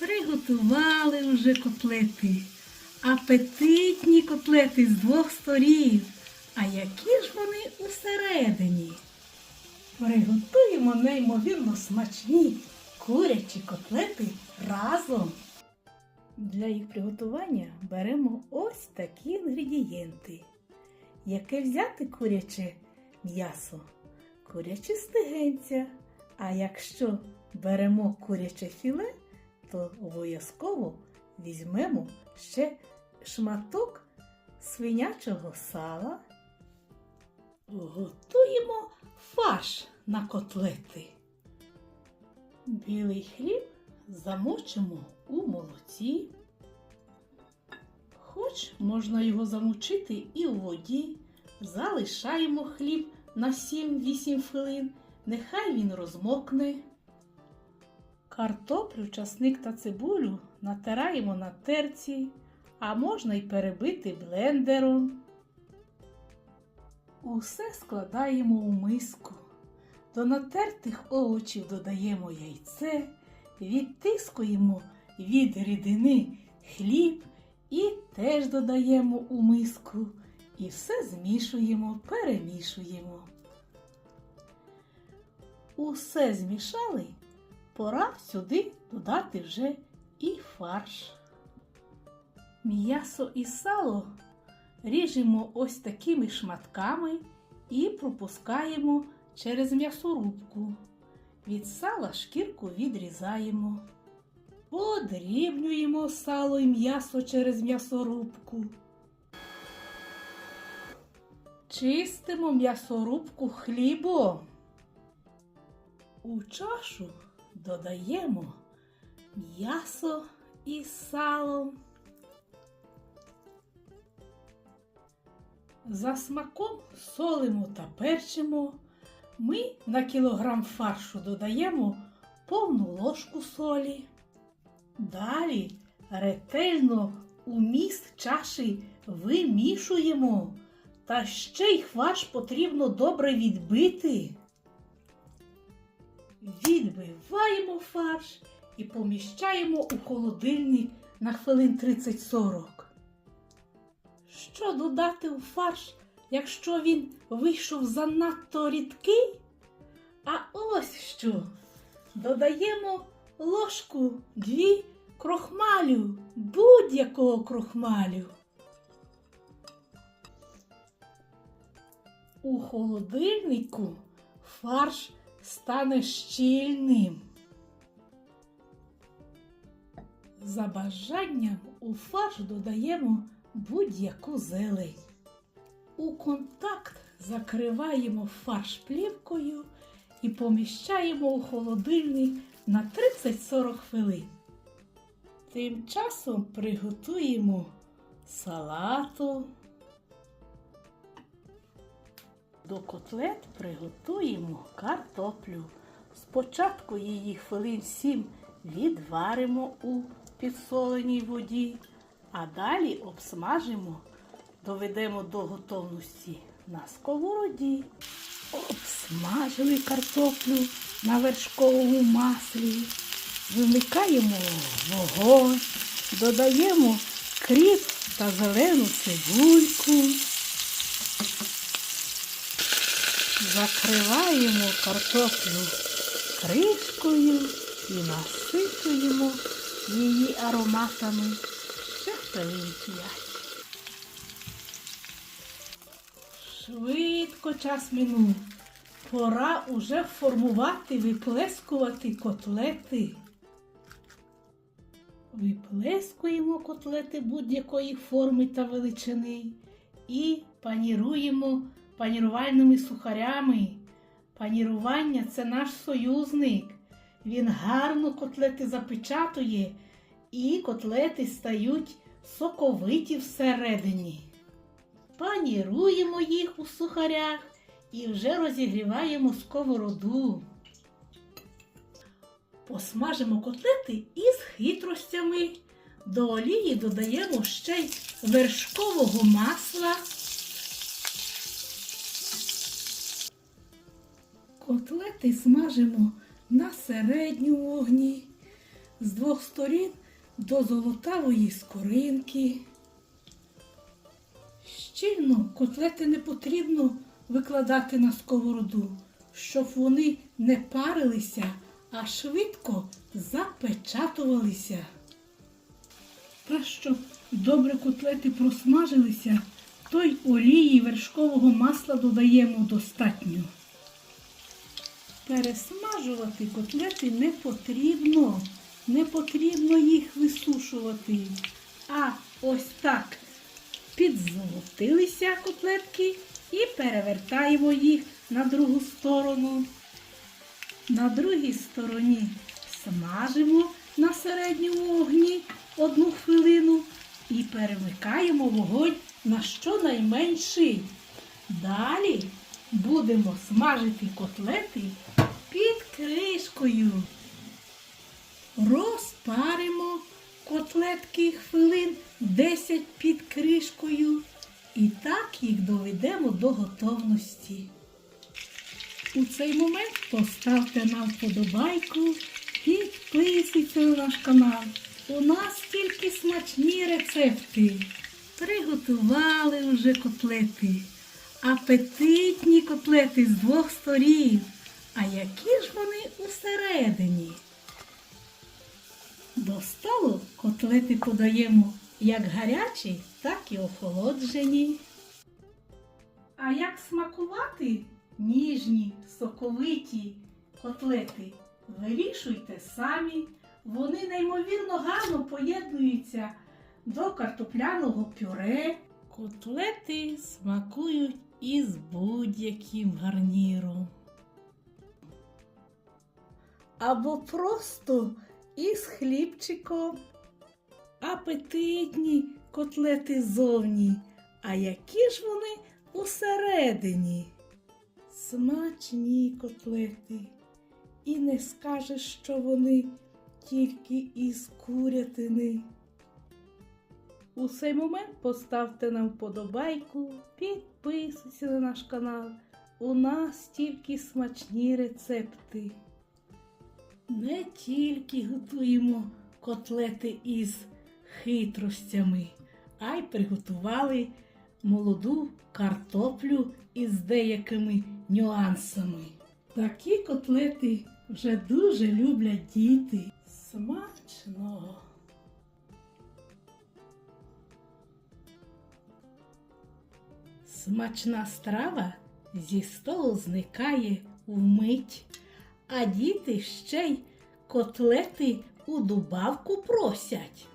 Приготували вже котлети. Апетитні котлети з двох сторін. А які ж вони усередині? Приготуємо неймовірно смачні курячі котлети разом. Для їх приготування беремо ось такі інгредієнти. Яке взяти куряче м'ясо? Курячі стегенця. А якщо беремо куряче філе, то обов'язково візьмемо ще шматок свинячого сала. Готуємо фарш на котлети. Білий хліб замочимо у молоці. Хоч можна його замочити і у воді. Залишаємо хліб на 7-8 хвилин. Нехай він розмокне. Картоплю, часник та цибулю натираємо на терці, а можна й перебити блендером. Усе складаємо у миску. До натертих овочів додаємо яйце, відтискуємо від рідини хліб і теж додаємо у миску. І все змішуємо, перемішуємо. Усе змішали, пора сюди додати вже і фарш. М'ясо і сало ріжемо ось такими шматками і пропускаємо через м'ясорубку. Від сала шкірку відрізаємо. Подрібнюємо сало і м'ясо через м'ясорубку. Чистимо м'ясорубку хлібом. У чашу додаємо м'ясо із салом. За смаком солимо та перчимо. Ми на кілограм фаршу додаємо повну ложку солі. Далі ретельно у міст чаші вимішуємо. Та ще й фарш потрібно добре відбити. Відбиваємо фарш і поміщаємо у холодильник на хвилин 30-40. Що додати у фарш, якщо він вийшов занадто рідкий? А ось що. Додаємо ложку дві крохмалю, будь-якого крохмалю. У холодильнику фарш стане щільним. За бажанням у фарш додаємо будь-яку зелень. У контакт закриваємо фарш плівкою і поміщаємо у холодильник на 30-40 хвилин. Тим часом приготуємо салату. До котлет приготуємо картоплю. Спочатку її хвилин 7 відваримо у підсоленій воді, а далі обсмажимо, доведемо до готовності на сковороді. Обсмажили картоплю на вершковому маслі, вимикаємо вогонь, додаємо кріп та зелену цибульку. Закриваємо картоплю кришкою і насичуємо її ароматами ще. Швидко час минув. Пора уже формувати, виплескувати котлети. Виплескуємо котлети будь-якої форми та величини і паніруємо панірувальними сухарями. Панірування це наш союзник. Він гарно котлети запечатує, і котлети стають соковиті всередині. Паніруємо їх у сухарях і вже розігріваємо сковороду. Посмажимо котлети із хитростями. До олії додаємо ще й вершкового масла. Котлети смажимо на середньому вогні. з двох сторін до золотавої скоринки. Щільно котлети не потрібно викладати на сковороду, щоб вони не парилися, а швидко запечатувалися. Та щоб добре котлети просмажилися, то й олії вершкового масла додаємо достатньо. Пересмажувати котлети не потрібно, не потрібно їх висушувати. А ось так підзолотилися котлетки і перевертаємо їх на другу сторону. На другій стороні смажимо на середньому вогні одну хвилину і перемикаємо вогонь на щонайменший. Далі будемо смажити котлети під кришкою. Розпаримо котлетки хвилин 10 під кришкою і так їх доведемо до готовності. У цей момент поставте нам вподобайку, підписуйтесь на наш канал. У нас тільки смачні рецепти. Приготували вже котлети. Апетитні котлети з двох сторін. А які ж вони усередині? До столу котлети подаємо як гарячі, так і охолоджені. А як смакувати ніжні, соковиті котлети? Вирішуйте самі. Вони неймовірно гарно поєднуються до картопляного пюре. Котлети смакують із будь-яким гарніром. Або просто із хлібчиком. Апетитні котлети зовні. А які ж вони усередині? Смачні котлети. І не скажеш, що вони тільки із курятини. У цей момент поставте нам вподобайку, підписуйся на наш канал. У нас тільки смачні рецепти. Не тільки готуємо котлети із хитростями, а й приготували молоду картоплю із деякими нюансами. Такі котлети вже дуже люблять діти. Смачно! Смачна страва зі столу зникає вмить, а діти ще й котлети у дубавку просять.